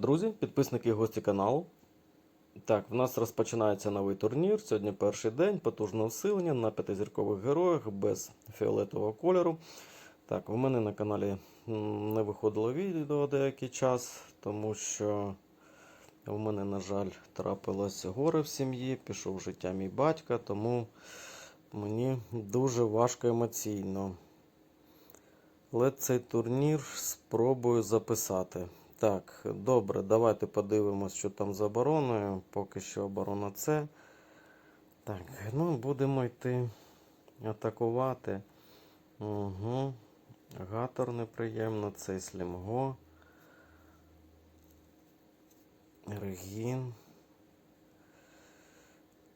друзі, підписники і гості каналу. Так, в нас розпочинається новий турнір. Сьогодні перший день, потужне усилення на п'ятизіркових героях без фіолетового кольору. Так, в мене на каналі не виходило відео деякий час, тому що в мене, на жаль, трапилось горе в сім'ї, пішов в життя мій батько, тому мені дуже важко емоційно. Але цей турнір спробую записати. Так, добре, давайте подивимось, що там з обороною. Поки що оборона С. Так, ну будемо йти атакувати. Угу. Гатор неприємно, цей слімго. Регін.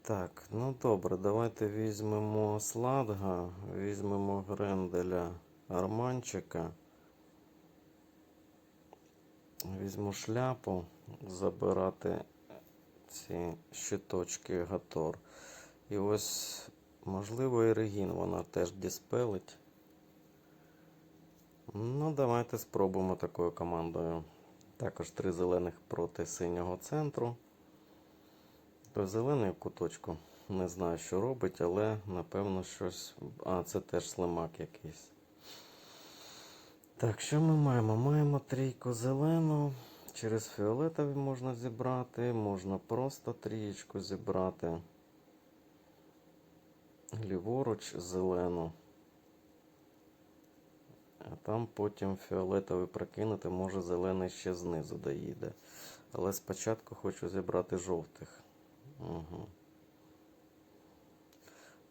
Так, ну добре, давайте візьмемо Сладга, візьмемо Гренделя Арманчика. Візьму шляпу, забирати ці щиточки Гатор. І ось, можливо, і Регін вона теж діспелить. Ну, давайте спробуємо такою командою. Також три зелених проти синього центру. Той зелений куточку. Не знаю, що робить, але напевно щось. А, це теж слимак якийсь. Так, що ми маємо? Маємо трійку зелену. Через фіолетові можна зібрати, можна просто трієчку зібрати. Ліворуч зелену. А там потім фіолетовий прокинути, може зелений ще знизу доїде. Але спочатку хочу зібрати жовтих. Угу.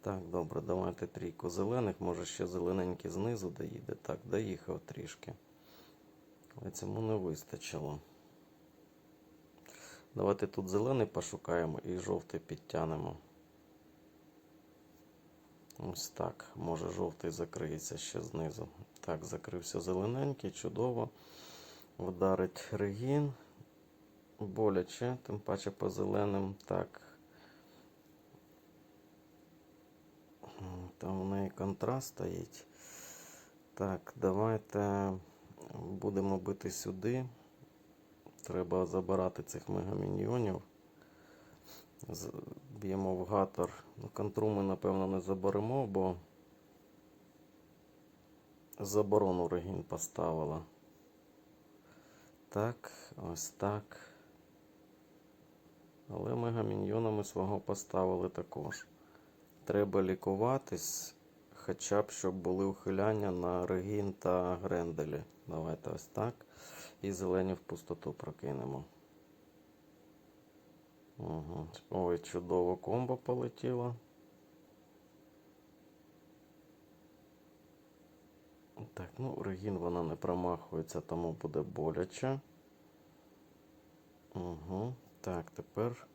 Так, добре, давайте трійку зелених, може ще зелененький знизу доїде. Так, доїхав трішки. Але цьому не вистачило. Давайте тут зелений пошукаємо і жовтий підтягнемо. Ось так. Може жовтий закриється ще знизу. Так, закрився зелененький, чудово. Вдарить регін. Боляче, тим паче по зеленим. Так. Там в неї контраст стоїть. Так, давайте будемо бити сюди. Треба забирати цих мегаміньйонів. Б'ємо в гатор. Ну, Контру ми, напевно, не заберемо, бо заборону Регін поставила. Так, ось так. Але мегаміньйона свого поставили також. Треба лікуватись, хоча б щоб були ухиляння на Регін та Гренделі. Давайте ось так. І зелені в пустоту прокинемо. Угу. Ой, чудово комбо полетіло. Так, ну, Регін вона не промахується, тому буде боляче. Угу. Так, тепер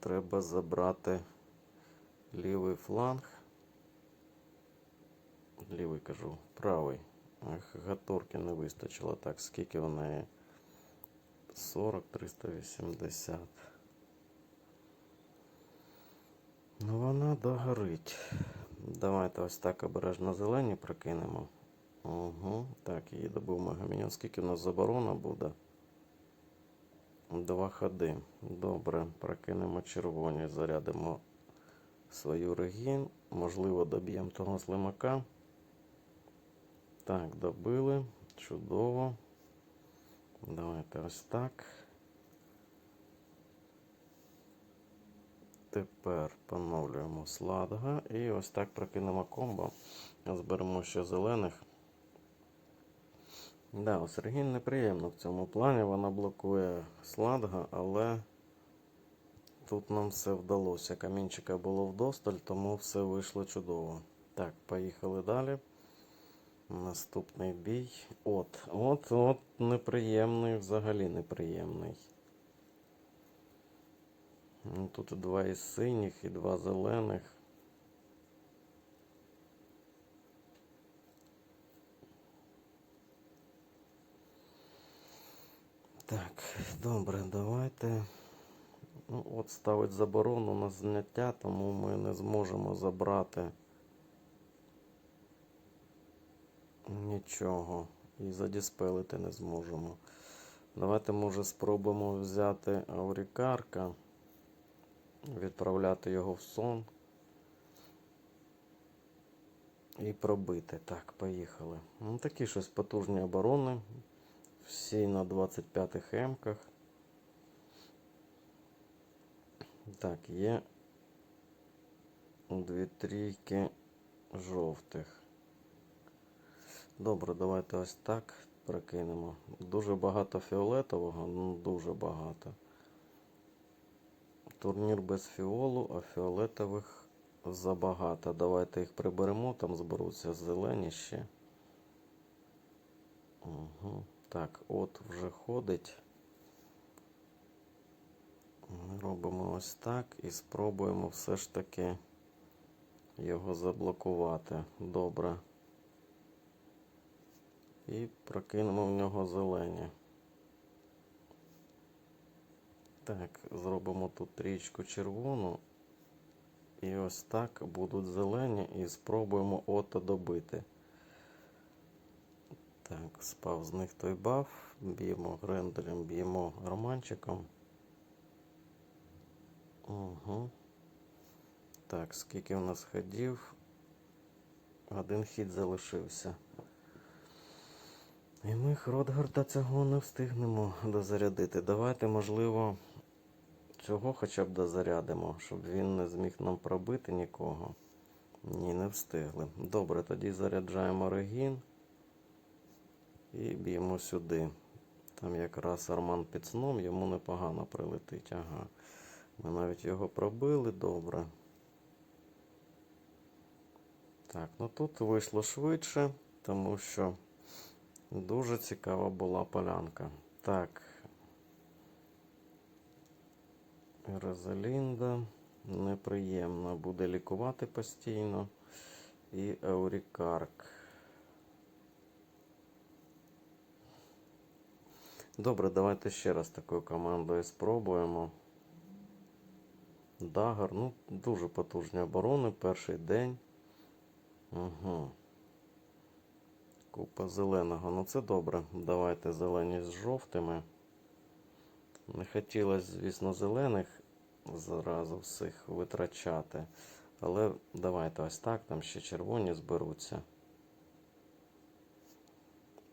треба забрати лівий фланг. Лівий кажу, правий. Гаторки не вистачило. Так, скільки в неї? 40, 380. Ну, вона догорить. Давайте ось так обережно зелені прокинемо. Угу. Так, її добив Мегаміньон. Скільки у нас заборона буде? Два ходи. Добре, прокинемо червоні, зарядимо свою регін. Можливо, доб'ємо того слимака. Так, добили. Чудово. Давайте ось так. Тепер поновлюємо сладга і ось так прокинемо комбо. Зберемо ще зелених. Да, ось Регін неприємно в цьому плані. Вона блокує сладга, але тут нам все вдалося. Камінчика було вдосталь, тому все вийшло чудово. Так, поїхали далі. Наступний бій. От, от, от, неприємний, взагалі неприємний. Ну, Тут два із синіх і два зелених. Так, добре, давайте. Ну, от ставить заборону на зняття, тому ми не зможемо забрати нічого. І задіспелити не зможемо. Давайте, може, спробуємо взяти аурікарка, відправляти його в сон. І пробити. Так, поїхали. Ну, такі щось потужні оборони. Всі на 25 емках. Так, є дві трійки жовтих. Добре, давайте ось так прокинемо. Дуже багато фіолетового, ну дуже багато. Турнір без фіолу, а фіолетових забагато. Давайте їх приберемо, там зберуться зелені ще. Угу. Так, от вже ходить. Робимо ось так і спробуємо все ж таки його заблокувати. Добре. І прокинемо в нього зелені. Так, зробимо тут трічку червону. І ось так будуть зелені і спробуємо ото добити. Так, спав з них той баф. Б'ємо гренделем, б'ємо романчиком. Угу. Так, скільки у нас ходів? Один хід залишився. І ми Хродгарда цього не встигнемо дозарядити. Давайте, можливо, цього хоча б дозарядимо, щоб він не зміг нам пробити нікого. Ні, не встигли. Добре, тоді заряджаємо регін і б'ємо сюди. Там якраз Арман під сном, йому непогано прилетить. Ага. Ми навіть його пробили, добре. Так, ну тут вийшло швидше, тому що дуже цікава була полянка. Так. Розалінда неприємно буде лікувати постійно. І Аурікарк. Добре, давайте ще раз такою командою спробуємо. Дагар, ну, дуже потужні оборони, перший день. Угу. Купа зеленого. Ну це добре. Давайте зелені з жовтими. Не хотілося, звісно, зелених зразу всіх витрачати. Але давайте ось так, там ще червоні зберуться.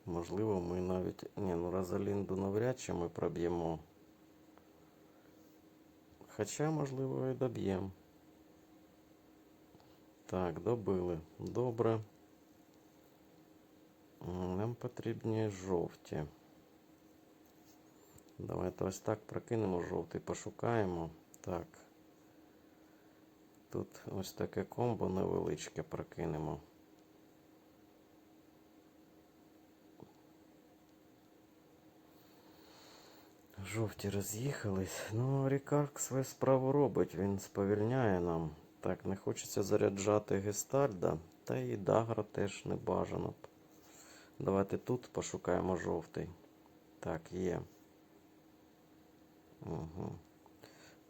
Можливо, ми навіть... Ні, ну Розалінду навряд чи ми проб'ємо. Хоча, можливо, і доб'ємо. Так, добили. Добре. Нам потрібні жовті. Давайте ось так прокинемо жовтий, пошукаємо. Так. Тут ось таке комбо невеличке прокинемо. Жовті роз'їхались. Ну, Рікарк свою справу робить, він сповільняє нам. Так, не хочеться заряджати Гестальда, та і Дагра теж не бажано б. Давайте тут пошукаємо жовтий. Так, є. Угу.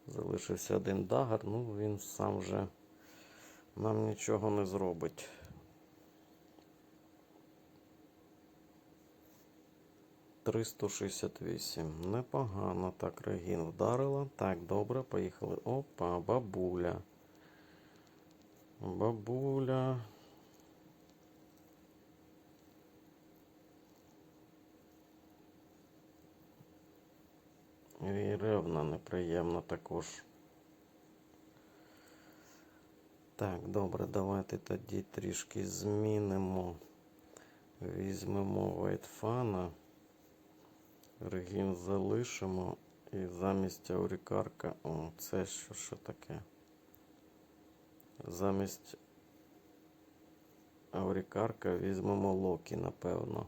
Залишився один дагер, ну він сам вже нам нічого не зробить. Триста шістдесят вісім. Непогано. Так, регін вдарила. Так, добре, поїхали. Опа, бабуля. Бабуля. І ревна неприємна також. Так, добре, давайте тоді трішки змінимо. Візьмемо вайтфана. Регін залишимо. І замість аурікарка. О, це що, що таке? Замість аурікарка візьмемо Локі, напевно.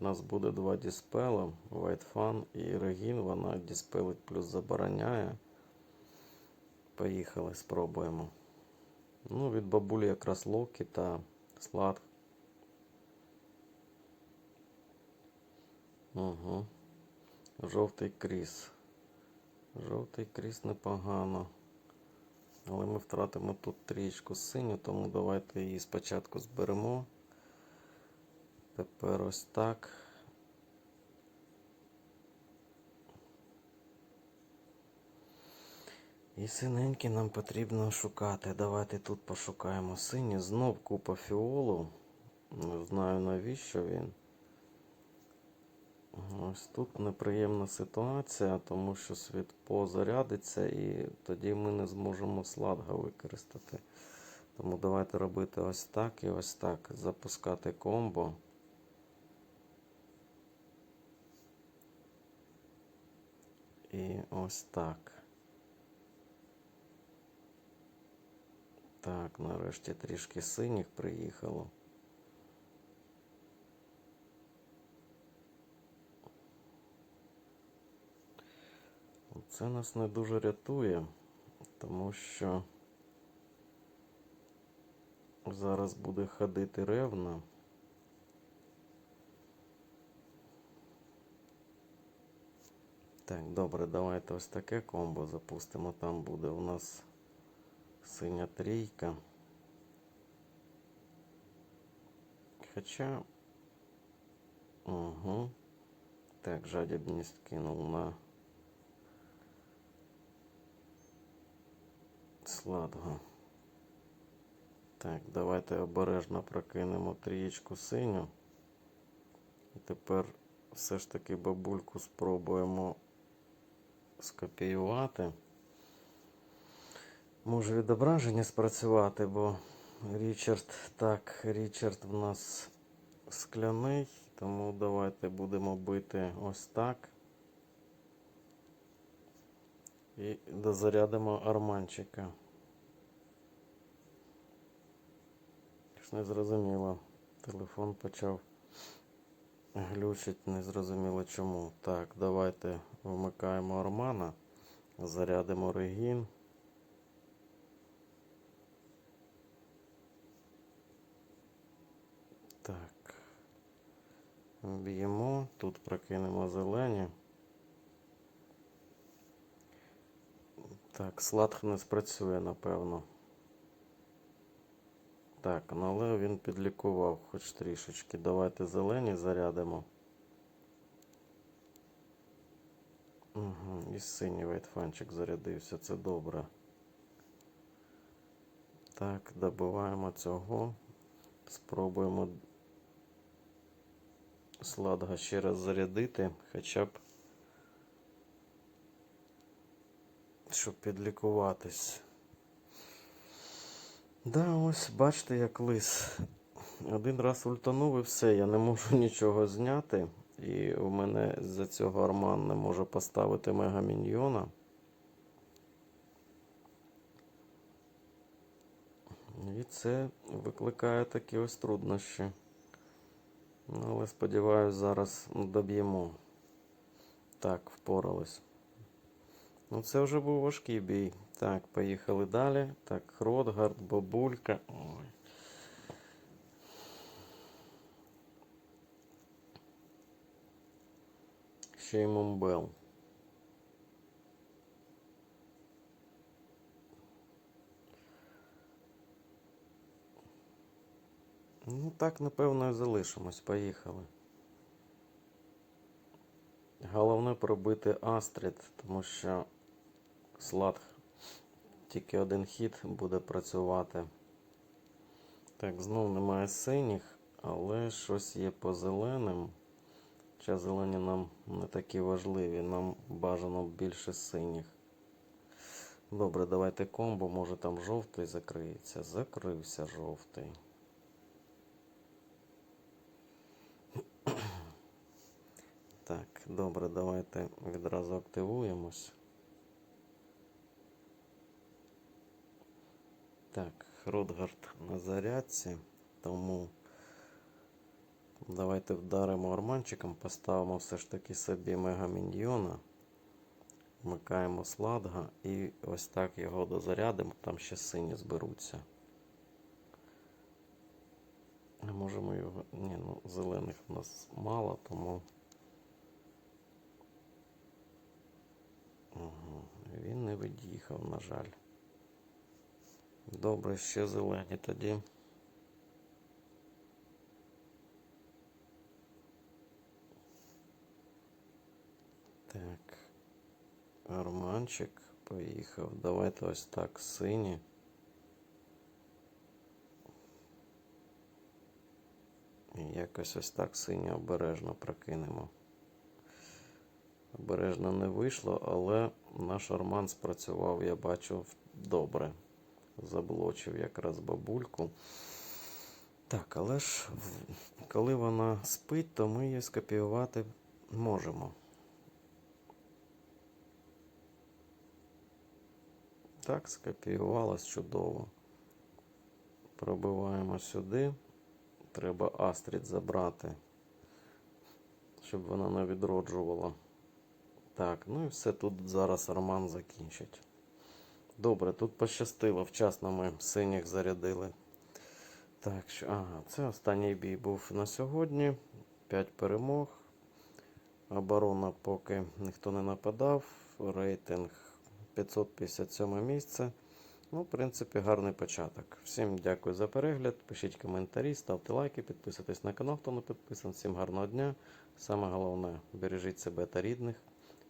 У нас буде два діспела, White і Регін. Вона діспелить плюс забороняє. Поїхали, спробуємо. Ну, від бабулі якраз Локі та Слад. Угу. Жовтий кріс. Жовтий кріс непогано. Але ми втратимо тут трієчку синю, тому давайте її спочатку зберемо. Тепер ось так. І синенькі нам потрібно шукати. Давайте тут пошукаємо синій. Знов купа фіолу. Не знаю навіщо він. Ось тут неприємна ситуація, тому що світло зарядиться і тоді ми не зможемо сладга використати. Тому давайте робити ось так і ось так. Запускати комбо. І ось так. Так, нарешті трішки синіх приїхало. Це нас не дуже рятує, тому що зараз буде ходити ревна. Так, добре, давайте ось таке комбо запустимо. Там буде у нас синя трійка. Хоча. Угу. Так, жадібність кинув на сладго. Так, давайте обережно прокинемо трієчку синю. І тепер все ж таки бабульку спробуємо скопіювати. Може відображення спрацювати, бо Річард, так, Річард в нас скляний, тому давайте будемо бити ось так. І дозарядимо арманчика. Не зрозуміло. Телефон почав глючить, не зрозуміло чому. Так, давайте вмикаємо армана, зарядимо регін. Так. Б'ємо, тут прокинемо зелені. Так, сладх не спрацює, напевно. Так, ну але він підлікував хоч трішечки. Давайте зелені зарядимо. Угу, і синій вайтфанчик зарядився, це добре. Так, добиваємо цього. Спробуємо сладга ще раз зарядити, хоча б щоб підлікуватись. Да, ось бачите, як лис. Один раз ультанув і все, я не можу нічого зняти. І у мене з-за цього Арман не може поставити мегаміньйона. І це викликає такі ось труднощі. Ну, але сподіваюся, зараз доб'ємо. Так, впорались. Ну, це вже був важкий бій. Так, поїхали далі. Так, Ротгард, бабулька. Ой. Ще й Момбел. Ну, так, напевно, і залишимось. Поїхали. Головне пробити Астрід, тому що слад тільки один хід буде працювати. Так, знов немає синіх, але щось є по зеленим. Хоча зелені нам не такі важливі, нам бажано більше синіх. Добре, давайте комбо, може там жовтий закриється. Закрився жовтий. Так, добре, давайте відразу активуємось. Так, Хродгард на зарядці, тому давайте вдаримо арманчиком, поставимо все ж таки собі мегаміньйона. Вмикаємо сладга і ось так його дозарядимо, там ще сині зберуться. Можемо його... Ні, ну зелених у нас мало, тому. Він не від'їхав, на жаль. Добре, ще зелені тоді. Так. Арманчик поїхав. Давайте ось так сині. І якось ось так сині обережно прокинемо. Обережно не вийшло, але наш арман спрацював, я бачу, добре. Заблочив якраз бабульку. Так, але ж коли вона спить, то ми її скопіювати можемо. Так, скопіювалось чудово. Пробиваємо сюди. Треба Астрід забрати, щоб вона не відроджувала. Так, ну і все тут зараз Роман закінчить. Добре, тут пощастило. Вчасно ми синіх зарядили. Так, що, ага, це останній бій був на сьогодні. 5 перемог. Оборона поки ніхто не нападав. Рейтинг 557 місце. Ну, в принципі, гарний початок. Всім дякую за перегляд. Пишіть коментарі, ставте лайки, підписуйтесь на канал, хто не підписаний. Всім гарного дня. Саме головне, бережіть себе та рідних.